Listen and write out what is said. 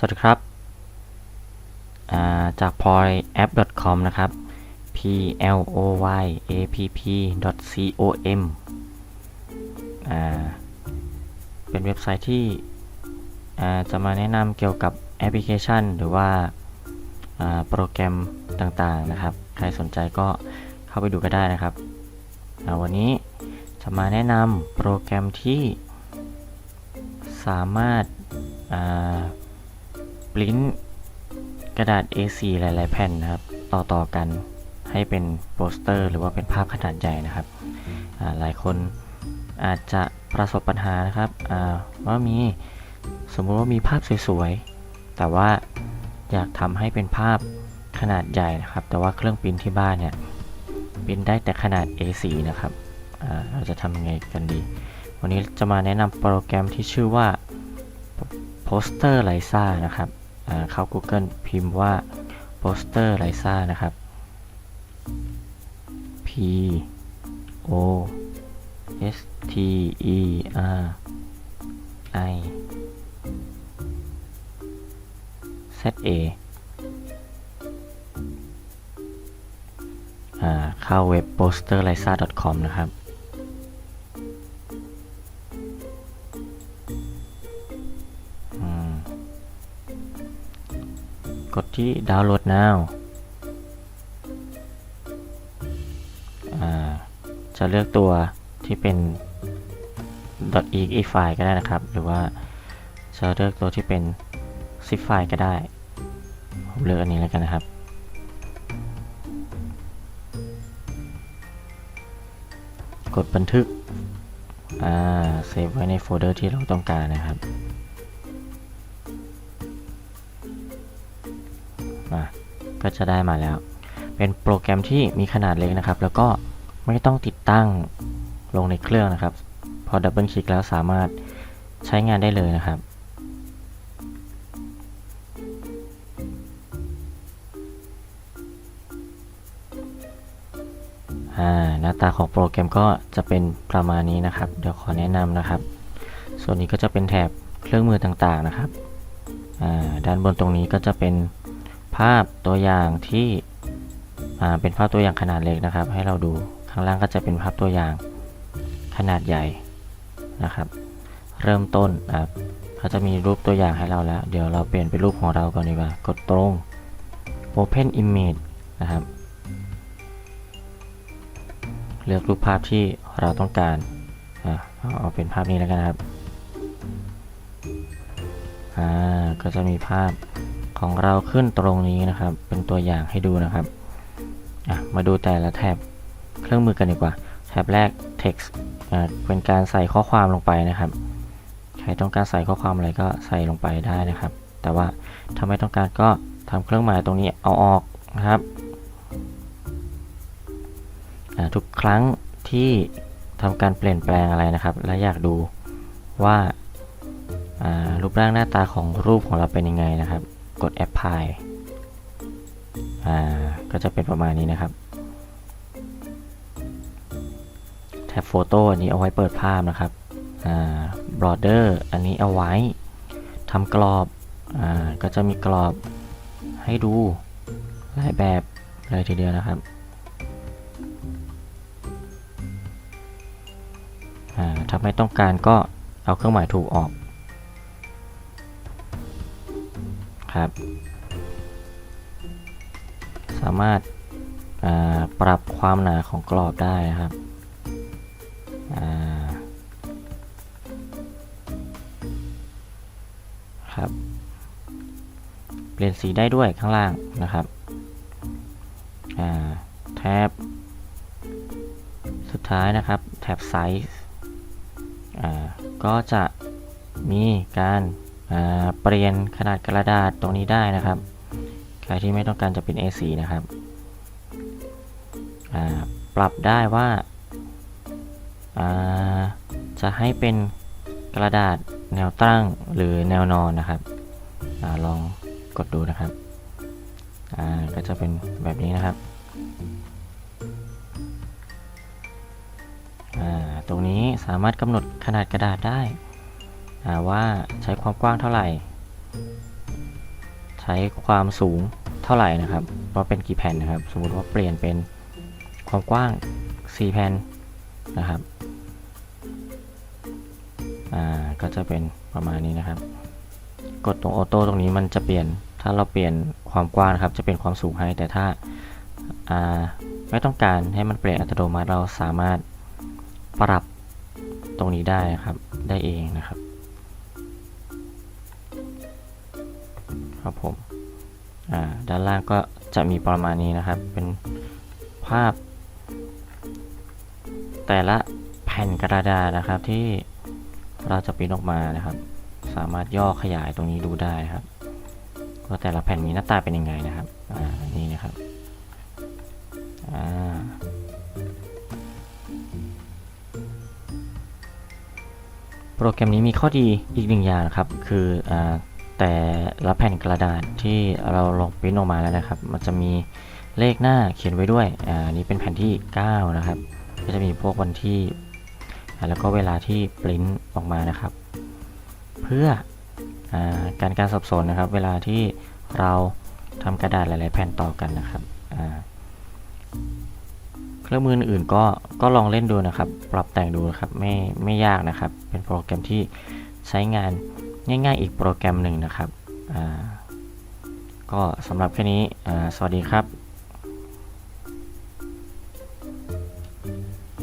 สวัสดีครับาจาก poyapp.com นะครับ p l o y a p p c o m เป็นเว็บไซต์ที่จะมาแนะนำเกี่ยวกับแอปพลิเคชัน หรือว่าาโปรแกรมต่างๆนะครับ ใครสนใจก็เข้าไปดูก็ได้นะครับ วันนี้จะมาแนะนำโปรแกรมที่สามารถ อ่าปริ้นกระดาษ A4 หลาย ๆ แผ่นนะครับ ต่อๆกันให้เป็นโปสเตอร์ หรือว่าเป็นภาพขนาดใหญ่นะครับ หลายคนอาจจะประสบปัญหานะครับว่ามีสมมุติว่ามีภาพสวย ๆ แต่ว่าอยากทำให้เป็นภาพขนาดใหญ่นะครับ แต่ว่าเครื่องปิ้นที่บ้านเนี่ยปิ้นได้แต่ขนาด A4 นะครับเราจะทำยังไงกันดี วันนี้จะมาแนะนำโปรแกรมที่ชื่อว่า Poster Liza นะครับ เข้า Google พิมพ์ว่าโปสเตอร์ไรซ่านะครับ P O S T E R I Z A เข้าเว็บ posterlisa.com นะครับ ดที่ดาวน์โหลด now จะเลือกตัวที่เป็น .exe ไฟล์ก็ได้นะครับ หรือว่าจะเลือกตัวที่เป็น zip ไฟล์ก็ได้ ผมเลือกอันนี้แล้วกันนะครับกดบันทึก อ่า เซฟไว้ในโฟลเดอร์ที่เราต้องการนะครับ ก็จะได้มาแล้ว เป็นโปรแกรมที่มีขนาดเล็กนะครับ แล้วก็ไม่ต้องติดตั้งลงในเครื่องนะครับ พอดับเบิลคลิกแล้วสามารถใช้งานได้เลยนะครับหน้าตาของโปรแกรมก็จะเป็นประมาณนี้นะครับ เดี๋ยวขอแนะนำนะครับ ส่วนนี้ก็จะเป็นแถบเครื่องมือต่างๆนะครับด้านบนตรงนี้ก็จะเป็น ภาพตัวอย่างที่เป็นภาพตัวอย่างขนาดเล็กนะครับ ให้เราดูข้างล่างก็จะเป็นภาพตัวอย่างขนาดใหญ่นะครับ เริ่มต้นเขาจะมีรูปตัวอย่างให้เราแล้ว เดี๋ยวเราเปลี่ยนเป็นรูปของเราก่อนดีกว่ากดตรง Open Image นะครับ เลือกรูปภาพที่เราต้องการเอาเป็นภาพนี้แล้วกันนะครับก็จะมีภาพ ของเราขึ้นตรงนี้นะครับ เป็นตัวอย่างให้ดูนะครับมาดูแต่ละแท็บเครื่องมือกันดีกว่า แท็บแรก text เป็นการใส่ข้อความลงไปนะครับ ใครต้องการใส่ข้อความอะไรก็ใส่ลงไปได้นะครับ แต่ว่าถ้าไม่ต้องการก็ทำเครื่องหมายตรงนี้เอาออกนะครับทุกครั้งที่ทำการเปลี่ยนแปลงอะไรนะครับ และอยากดูว่ารูปร่างหน้าตาของรูปของเราเป็นยังไงนะครับ กด apply อ่า ก็จะเป็นประมาณนี้นะครับ แท็บโฟโต้อันนี้เอาไว้เปิดภาพนะครับ อ่า border อันนี้เอาไว้ทำกรอบ อ่า ก็จะมีกรอบให้ดูหลายแบบเลยทีเดียวนะครับ อ่า ถ้าไม่ต้องการก็เอาเครื่องหมายถูกออก ครับ สามารถาปรับความหนาของกรอบได้นะครับครับ เปลี่ยนสีได้ด้วยข้างล่างนะครับแท็บสุดท้ายนะครับแท็บไซส์ก็จะมีการ เปลี่ยนขนาดกระดาษตรงนี้ได้นะครับ ใครที่ไม่ต้องการจะเป็น A4 นะครับ ปรับได้ว่าาจะให้เป็นกระดาษแนวตั้งหรือแนวนอนนะครับอลองกดดูนะครับ ก็จะเป็นแบบนี้นะครับ ตรงนี้สามารถกำหนดขนาดกระดาษได้ ว่าใช้ความกว้างเท่าไหร่ช้ความสูงเท่าไหร่นะครับว่าเป็นกี่แผ่นนะครับ สมมุติว่าเปลี่ยนเป็นความกว้าง 4 แผ่นนะครับอ่าก็จะเป็นประมาณนี้นะครับ กดตรงออโต้ตรงนี้มันจะเปลี่ยนถ้าเราเปลี่ยนความกว้างนะครับ จะเป็นความสูงให้แต่ถ้าอ่าไม่ต้องการให้มันเปลี่ยนอัตโนมัติเราสามารถปรับตรงนี้ได้นะครับ ได้เองนะครับ ครับผมอ่าด้านล่างก็จะมีประมาณนี้นะครับ เป็นภาพ แต่ละแผ่นกระดาษนะครับที่เราจะปริ้นออกมานะครับ สามารถย่อขยายตรงนี้ดูได้ครับว่าแต่ละแผ่นมีหน้าตาเป็นยังไงนะครับอ่านี่นะครับอ่าโปรแกรมนี้มีข้อดีอีกหนึ่งอย่างนะครับ คืออา แต่ละแผ่นกระดาษที่เราลองปริ้นออกมาแล้วนะครับ มันจะมีเลขหน้าเขียนไว้ด้วย อ่า นี่เป็นแผ่นที่ 9 นะครับ ก็จะมีพวกวันที่ แล้วก็เวลาที่ปริ้นออกมานะครับ เพื่ออการการสับสนนะครับ เวลาที่เราทำกระดาษหลาย ๆ แผ่นต่อกันนะครับ เครื่องมืออื่นๆก็ ก็ลองเล่นดูนะครับ ปรับแต่งดูนะครับ ไม่ ไม่ยากนะครับ เป็นโปรแกรมที่ใช้งาน ง่าย ๆ อีกโปรแกรมหนึ่งนะครับอ่าก็สำหรับแค่นี้ สวัสดีครับ